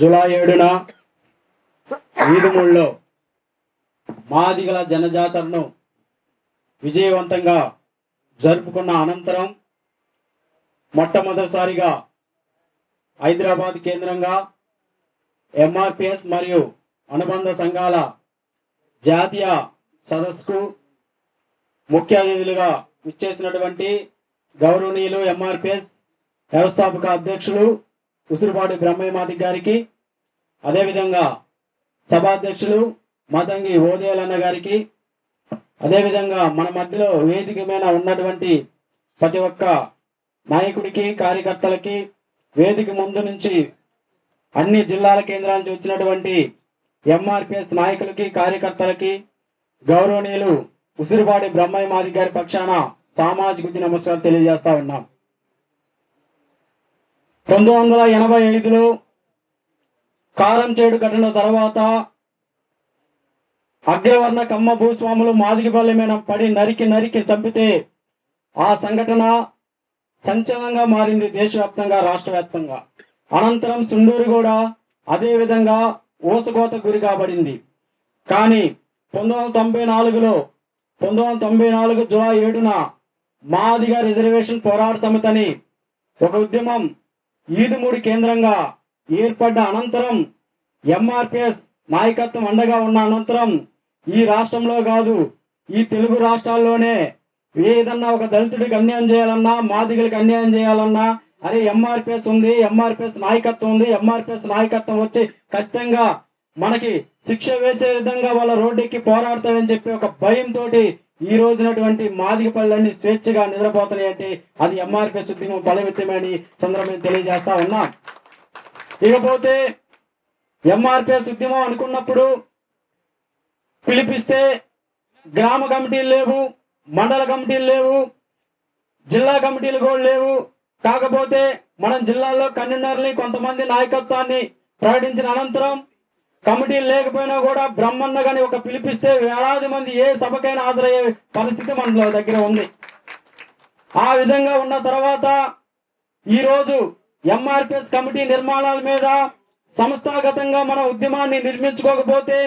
July ఏడున ఈదుమూళ్ళలో మాదిగల జనజాతరను విజయవంతంగా జరుపుకున్న అనంతరం మొట్టమొదటిసారిగా హైదరాబాద్ కేంద్రంగా ఎంఆర్పిఎస్ మరియు అనుబంధ సంఘాల జాతీయ సదస్సుకు ముఖ్య అతిథులుగా ఇచ్చేసినటువంటి గౌరవనీయులు ఎంఆర్పిఎస్ వ్యవస్థాపక అధ్యక్షులు ఉసురుపాటి బ్రహ్మయ్యమాది గారికి అదేవిధంగా సభాధ్యక్షులు మతంగి ఓదేలన్న గారికి అదేవిధంగా మన మధ్యలో వేదిక మీద ఉన్నటువంటి ప్రతి ఒక్క నాయకుడికి కార్యకర్తలకి వేదిక ముందు నుంచి అన్ని జిల్లాల కేంద్రాల నుంచి వచ్చినటువంటి ఎంఆర్పిఎస్ నాయకులకి కార్యకర్తలకి గౌరవనీయులు ఉసిరిపాటి బ్రహ్మయ్య మాది గారి పక్షాన సామాజిక నమస్కారం తెలియజేస్తా ఉన్నాం. పంతొమ్మిది వందల ఎనభై ఐదులో కారం చేడు ఘటన తర్వాత అగ్రవర్ణ కమ్మ భూస్వాములు మాదిగిపల్లి మీద పడి నరికి నరికి చంపితే ఆ సంఘటన సంచలనంగా మారింది దేశవ్యాప్తంగా రాష్ట్ర వ్యాప్తంగా అనంతరం సుండూరు కూడా అదేవిధంగా ఓసుకోత ఊసకోత గురి కాబడింది. కానీ పంతొమ్మిది వందల తొంభై నాలుగులో పంతొమ్మిది వందల తొంభై నాలుగు జులై ఏడున మాదిగ రిజర్వేషన్ పోరాట సమితని ఒక ఉద్యమం ఈదుమూడి కేంద్రంగా ఏర్పడ్డ అనంతరం ఎంఆర్పిఎస్ నాయకత్వం అండగా ఉన్న అనంతరం ఈ రాష్ట్రంలో కాదు ఈ తెలుగు రాష్ట్రాల్లోనే ఏదన్నా ఒక దళితుడికి అన్యాయం చేయాలన్నా మాదిగలకు అన్యాయం చేయాలన్నా అరే ఎంఆర్పిఎస్ ఉంది ఎంఆర్పిఎస్ నాయకత్వం ఉంది ఎంఆర్పిఎస్ నాయకత్వం వచ్చి ఖచ్చితంగా మనకి శిక్ష వేసే విధంగా వాళ్ళ రోడ్డెక్కి పోరాడతాడని చెప్పి ఒక భయంతో ఈ రోజునటువంటి మాదిగ పళ్ళన్నీ స్వేచ్ఛగా నిద్రపోతున్నాయి అంటే అది ఎంఆర్పిఎస్ ఉద్యమం బలవిత్తమని సందర్భంగా తెలియజేస్తా ఉన్నాం. ఇకపోతే ఎంఆర్పిఎస్ ఉద్యమం అనుకున్నప్పుడు పిలిపిస్తే గ్రామ కమిటీలు లేవు మండల కమిటీలు లేవు జిల్లా కమిటీలు కూడా లేవు. కాకపోతే మనం జిల్లాలో కన్వీనర్ని కొంతమంది నాయకత్వాన్ని ప్రకటించిన అనంతరం కమిటీలు లేకపోయినా కూడా బ్రహ్మన్న కానీ ఒక పిలిపిస్తే వేలాది మంది ఏ సభకైనా హాజరయ్యే పరిస్థితి మన దగ్గర ఉంది. ఆ విధంగా ఉన్న తర్వాత ఈరోజు ఎంఆర్పిఎస్ కమిటీ నిర్మాణాల మీద సంస్థాగతంగా మన ఉద్యమాన్ని నిర్మించుకోకపోతే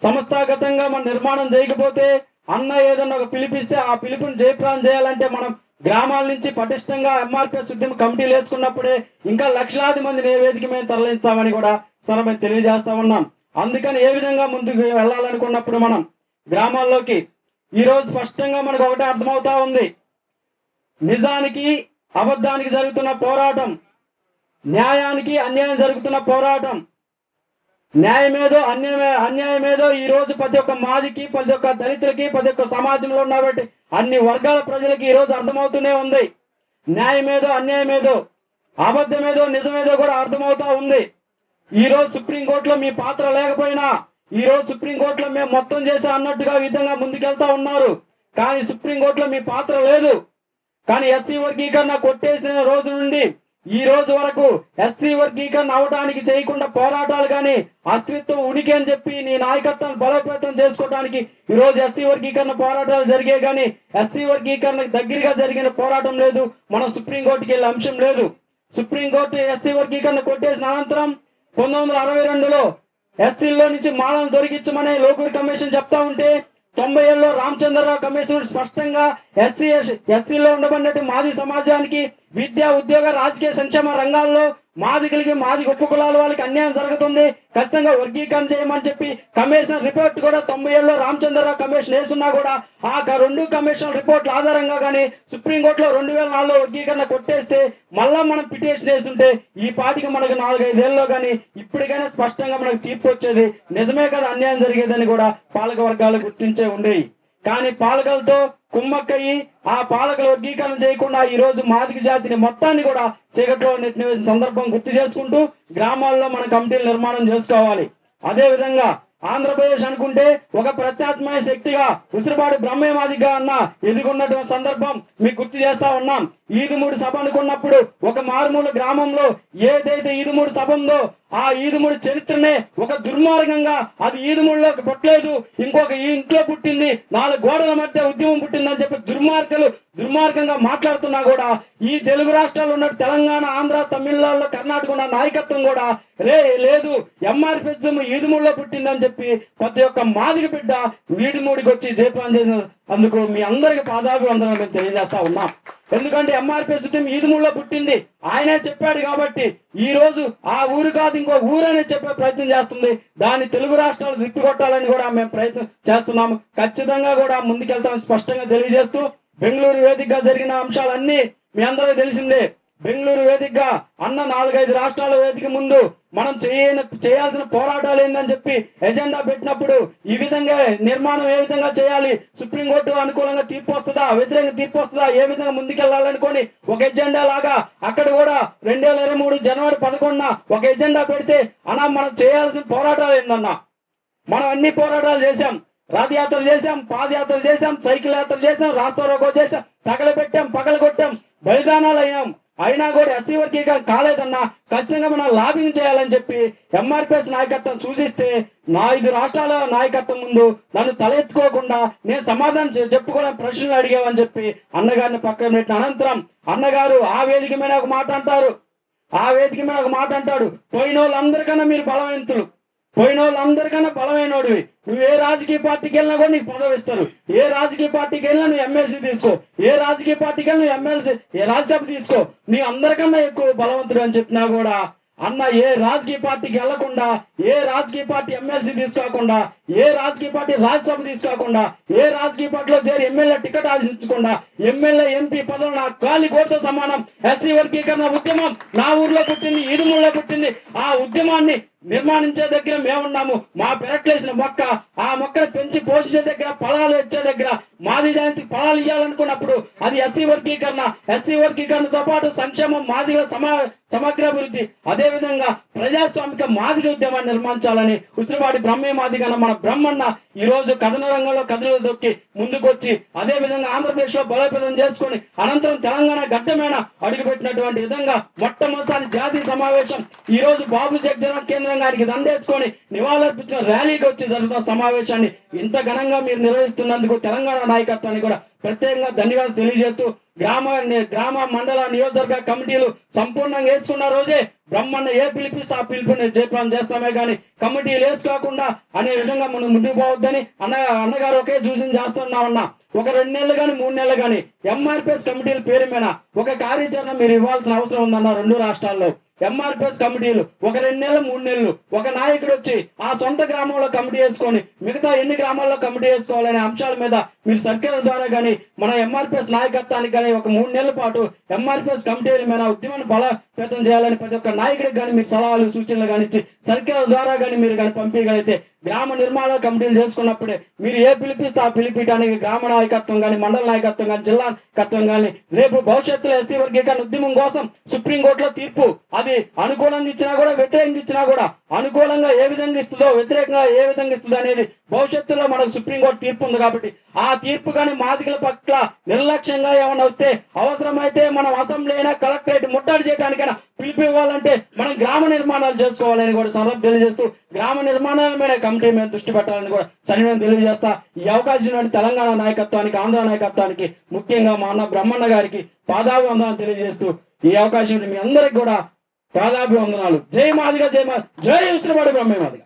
సంస్థాగతంగా మన నిర్మాణం చేయకపోతే అన్న ఏదన్నా ఒక పిలిపిస్తే ఆ పిలుపుని జయప్రాణం చేయాలంటే మనం గ్రామాల నుంచి పటిష్టంగా ఎంఆర్పిఎస్ ఉద్యమ కమిటీలు వేసుకున్నప్పుడే ఇంకా లక్షలాది మందిని ఏ వేదిక మీద తరలిస్తామని కూడా సరే మేము తెలియజేస్తా ఉన్నాం. అందుకని ఏ విధంగా ముందుకు వెళ్ళాలనుకున్నప్పుడు మనం గ్రామాల్లోకి ఈరోజు స్పష్టంగా మనకు ఒకటే అర్థమవుతా ఉంది. నిజానికి అబద్ధానికి జరుగుతున్న పోరాటం న్యాయానికి అన్యాయం జరుగుతున్న పోరాటం న్యాయమేదో అన్యాయమే అన్యాయమేదో ఈ రోజు ప్రతి ఒక్క మాదికి ప్రతి ఒక్క దళితులకి ప్రతి ఒక్క సమాజంలో ఉన్నబట్టి అన్ని వర్గాల ప్రజలకి ఈరోజు అర్థమవుతూనే ఉంది. న్యాయమేదో అన్యాయమేదో అబద్ధమేదో నిజమేదో కూడా అర్థమవుతా ఉంది. ఈ రోజు సుప్రీంకోర్టులో మీ పాత్ర లేకపోయినా ఈ రోజు సుప్రీంకోర్టులో మేము మొత్తం చేసా అన్నట్టుగా విధంగా ముందుకెళ్తా ఉన్నారు. కానీ సుప్రీంకోర్టులో మీ పాత్ర లేదు. కానీ ఎస్సీ వర్గీకరణ కొట్టేసిన రోజు నుండి ఈ రోజు వరకు ఎస్సీ వర్గీకరణ అవడానికి చేయకుండా పోరాటాలు కానీ అస్తిత్వం ఉనికి అని చెప్పి నీ నాయకత్వాన్ని బలోపేతం చేసుకోవడానికి ఈ రోజు ఎస్సీ వర్గీకరణ పోరాటాలు జరిగే కానీ ఎస్సీ వర్గీకరణ దగ్గరగా జరిగిన పోరాటం లేదు. మనం సుప్రీంకోర్టుకి వెళ్ళే అంశం లేదు. సుప్రీంకోర్టు ఎస్సీ వర్గీకరణ కొట్టేసిన అనంతరం పంతొమ్మిది వందల అరవై రెండులో ఎస్సీల్లో నుంచి మాలను దొరికించమని లోకూరి కమిషన్ చెప్తా ఉంటే తొంభై ఏళ్ళలో రామచంద్రరావు కమిషన్ స్పష్టంగా ఎస్సీ ఎస్సీలో ఉండబడినట్టు మాది సమాజానికి విద్య ఉద్యోగ రాజకీయ సంక్షేమ రంగాల్లో మాదికలకి మాది గొప్ప కులాల వాళ్ళకి అన్యాయం జరుగుతుంది. ఖచ్చితంగా వర్గీకరణ చేయమని చెప్పి కమిషన్ రిపోర్ట్ కూడా తొంభై ఏళ్ళలో రామచంద్రరావు కమిషన్ వేస్తున్నా కూడా ఆ క- రెండు కమిషన్ రిపోర్ట్ల ఆధారంగా కానీ సుప్రీంకోర్టులో రెండు వేల నాలుగులో వర్గీకరణ కొట్టేస్తే మళ్ళా మనం పిటిషన్ వేస్తుంటే ఈ పాటికి మనకు నాలుగైదేళ్ళలో కానీ ఇప్పటికైనా స్పష్టంగా మనకు తీర్పు వచ్చేది. నిజమే కదా అన్యాయం జరిగేదని కూడా పాలక వర్గాలు గుర్తించే ఉండేవి కానీ పాలకలతో కుమ్మక్కయ్యి ఆ పాలకుల వర్గీకరణ చేయకుండా ఈ రోజు మాదిక జాతిని మొత్తాన్ని కూడా చీకట్లో నెట్టిన సందర్భం గుర్తు చేసుకుంటూ గ్రామాల్లో మన కమిటీలు నిర్మాణం చేసుకోవాలి. అదే విధంగా ఆంధ్రప్రదేశ్ అనుకుంటే ఒక ప్రత్యాత్మయ శక్తిగా ఉసిరిపాటి బ్రహ్మమాదిగా అన్న ఎదుగున్నటువంటి సందర్భం మీకు గుర్తు చేస్తా ఉన్నాం. ఈదుమూడి సభ అనుకున్నప్పుడు ఒక మారుమూల గ్రామంలో ఏదైతే ఈదుమూడి సభ ఉందో ఆ ఈదుముడి చరిత్రనే ఒక దుర్మార్గంగా అది ఈదుముడిలోకి పుట్టలేదు. ఇంకొక ఈ ఇంట్లో పుట్టింది నాలుగు గోడల మధ్య ఉద్యమం పుట్టిందని చెప్పి దుర్మార్గలు దుర్మార్గంగా మాట్లాడుతున్నా కూడా ఈ తెలుగు రాష్ట్రాల్లో ఉన్న తెలంగాణ ఆంధ్ర తమిళనాడులో కర్ణాటక ఉన్న నాయకత్వం కూడా రే లేదు ఎంఆర్పి ఈదుముడిలో పుట్టిందని చెప్పి ప్రతి ఒక్క మాదిగ బిడ్డ వీడిమూడికి వచ్చి జయపాన్ చేసిన అందుకు మీ అందరికి పాదాభివందనాలు తెలియజేస్తా ఉన్నాం. ఎందుకంటే ఎంఆర్పీ ఉద్యమం ఈదుముడిలో పుట్టింది. ఆయనే చెప్పాడు కాబట్టి ఈ రోజు ఆ ఊరు కాదు ఇంకో ఊరనే చెప్పే ప్రయత్నం చేస్తుంది. దాన్ని తెలుగు రాష్ట్రాలు తిప్పికొట్టాలని కూడా మేము ప్రయత్నం చేస్తున్నాము. ఖచ్చితంగా కూడా ముందుకెళ్తాం స్పష్టంగా తెలియజేస్తూ బెంగళూరు వేదికగా జరిగిన అంశాలన్నీ మీ అందరూ తెలిసిందే. బెంగళూరు వేదికగా అన్న నాలుగైదు రాష్ట్రాల వేదిక ముందు మనం చేయని చేయాల్సిన పోరాటాలు ఏందని చెప్పి ఎజెండా పెట్టినప్పుడు ఈ విధంగా నిర్మాణం ఏ విధంగా చేయాలి సుప్రీంకోర్టు అనుకూలంగా తీర్పు వస్తుందా వ్యతిరేకంగా తీర్పు వస్తుందా ఏ విధంగా ముందుకెళ్ళాలనుకొని ఒక ఎజెండా లాగా అక్కడ కూడా రెండు వేల ఇరవై మూడు జనవరి పదకొండున ఒక ఎజెండా పెడితే అన్నా మనం చేయాల్సిన పోరాటాలు ఏందన్న? మనం అన్ని పోరాటాలు చేశాం. రథయాత్ర చేశాం పాదయాత్ర చేశాం సైకిల్ యాత్ర చేశాం రాస్తారోకో చేశాం తగలబెట్టాం పగలగొట్టాం బలిదానాలు అయ్యాం అయినా కూడా ఎస్సీ వర్గీకరణ కాలేదన్నా ఖచ్చితంగా మనం లాబింగ్ చేయాలని చెప్పి ఎంఆర్పిఎస్ నాయకత్వం సూచిస్తే నా ఐదు రాష్ట్రాల నాయకత్వం ముందు నన్ను తలెత్తుకోకుండా నేను సమాధానం చెప్పుకోవడానికి ప్రశ్నలు అడిగామని చెప్పి అన్నగారిని పక్కన పెట్టిన అనంతరం అన్నగారు ఆ వేదిక మీద ఒక మాట అంటారు. ఆ వేదిక మీద ఒక మాట అంటాడు. పోయిన వాళ్ళందరికన్నా మీరు బలవంతులు. పోయిన వాళ్ళందరికన్నా బలమైనోడివి. నువ్వు ఏ రాజకీయ పార్టీకి వెళ్ళినా కూడా నీకు పదవి ఇస్తారు. ఏ రాజకీయ పార్టీకి వెళ్ళినా నువ్వు ఎమ్మెల్సీ తీసుకో. ఏ రాజకీయ పార్టీకి వెళ్ళినా నువ్వు ఎమ్మెల్సీ ఏ రాజ్యసభ తీసుకో. నీ అందరికన్నా ఎక్కువ బలవంతుడు అని చెప్పినా కూడా అన్న ఏ రాజకీయ పార్టీకి వెళ్ళకుండా ఏ రాజకీయ పార్టీ ఎమ్మెల్సీ తీసుకోకుండా ఏ రాజకీయ పార్టీ రాజ్యసభ తీసుకోకుండా ఏ రాజకీయ పార్టీలో చేరి ఎమ్మెల్యే టికెట్ ఆశించకుండా ఎమ్మెల్యే ఎంపీ పదవులు నా గాలి కోరితో సమానం. ఎస్సీ వర్గీకరణ ఉద్యమం నా ఊర్లో పుట్టింది ఈదుమూరులో పుట్టింది. ఆ ఉద్యమాన్ని నిర్మాణించే దగ్గర మేమున్నాము. మా పెరట్లేసిన మొక్క ఆ మొక్కను పెంచి పోషించే దగ్గర ఫలాలు ఇచ్చే దగ్గర మాది జయంతికి ఫలాలు ఇవ్వాలనుకున్నప్పుడు అది ఎస్సీ వర్గీకరణ. ఎస్సీ వర్గీకరణతో పాటు సంక్షేమం మాదిగ సమా సమగ్ర అభివృద్ధి అదే విధంగా ప్రజాస్వామిక మాదిగ ఉద్యమాన్ని నిర్మించాలని ఉసిరిపాటి బ్రహ్మే మాదిగన్న మన బ్రహ్మన్న ఈ రోజు కథన రంగంలో కథలు దొక్కి ముందుకొచ్చి అదే విధంగా ఆంధ్రప్రదేశ్లో బలోపేతం చేసుకొని అనంతరం తెలంగాణ గడ్డమైన అడుగుపెట్టినటువంటి విధంగా మొట్టమొదటిసారి జాతీయ సమావేశం ఈ రోజు బాబు జగ్జన కేంద్రం గారికి దండేసుకొని నివాళులర్పించిన ర్యాలీకి వచ్చి జరుగుతున్న సమావేశాన్ని ఇంత ఘనంగా మీరు నిర్వహిస్తున్నందుకు తెలంగాణ నాయకత్వాన్ని కూడా ప్రత్యేకంగా ధన్యవాదాలు తెలియజేస్తూ గ్రామ గ్రామ మండల నియోజకవర్గ కమిటీలు సంపూర్ణంగా వేసుకున్న రోజే బ్రహ్మన్న ఏ పిలిపిస్తే ఆ పిలుపుని జయప్రాం చేస్తామే కానీ కమిటీలు వేసుకోకుండా అనే విధంగా మనం ముందుకు పోవద్దని అన్న అన్నగారు ఒకే సూచన చేస్తున్నామన్నా. ఒక రెండు నెలలు కానీ మూడు నెలలు కానీ ఎంఆర్పిఎస్ కమిటీల పేరు మీద ఒక కార్యాచరణ మీరు ఇవ్వాల్సిన అవసరం ఉందన్న రెండు రాష్ట్రాల్లో. ఎంఆర్పిఎస్ కమిటీలు ఒక రెండు నెలలు మూడు నెలలు ఒక నాయకుడు వచ్చి ఆ సొంత గ్రామంలో కమిటీ వేసుకొని మిగతా ఎన్ని గ్రామాల్లో కమిటీ వేసుకోవాలనే అంశాల మీద మీరు సర్కిల్ ద్వారా కానీ మన ఎంఆర్పిఎస్ నాయకత్వానికి కానీ ఒక మూడు నెలల పాటు ఎంఆర్పిఎస్ కమిటీల మీద ఉద్యమాన్ని బలోపేతం చేయాలని ప్రతి ఒక్క నాయకుడికి కానీ మీరు సలహాలు సూచనలు కానీ ఇచ్చి సర్కిల్ ద్వారా కానీ మీరు కానీ పంపించగలిగితే గ్రామ నిర్మాణ కమిటీలు చేసుకున్నప్పుడే మీరు ఏ పిలిపిస్తే ఆ పిలిపించడానికి గ్రామ నాయకత్వం కానీ మండల నాయకత్వం కానీ జిల్లా నాయకత్వం కానీ రేపు భవిష్యత్తులో ఎస్సీ వర్గీకరణ ఉద్యమం కోసం సుప్రీంకోర్టులో తీర్పు. అది అనుకూలంగా ఇచ్చినా కూడా వ్యతిరేకంగా ఇచ్చినా కూడా అనుకూలంగా ఏ విధంగా ఇస్తుందో వ్యతిరేకంగా ఏ విధంగా ఇస్తుందో అనేది భవిష్యత్తులో మనకు సుప్రీంకోర్టు తీర్పు ఉంది కాబట్టి ఆ తీర్పు కానీ మాదికల పట్ల నిర్లక్ష్యంగా ఏమైనా వస్తే అవసరమైతే మనం అసెంబ్లీ అయినా కలెక్టరేట్ ముట్టడి చేయడానికైనా పిలిపివ్వాలంటే మనం గ్రామ నిర్మాణాలు చేసుకోవాలని కూడా సందర్భం తెలియజేస్తూ గ్రామ నిర్మాణాల మీద కమిటీ మీద దృష్టి పెట్టాలని కూడా సన్నివేదం తెలియజేస్తా. ఈ అవకాశం తెలంగాణ నాయకత్వానికి ఆంధ్ర నాయకత్వానికి ముఖ్యంగా మా అన్న బ్రహ్మన్న గారికి పాదాభివందనాలు తెలియజేస్తూ ఈ అవకాశం మీ అందరికి కూడా పాదాభివందనాలు. జై మాదిగా జై మా జై ఉసిరిపాడు బ్రహ్మే మాదిగా.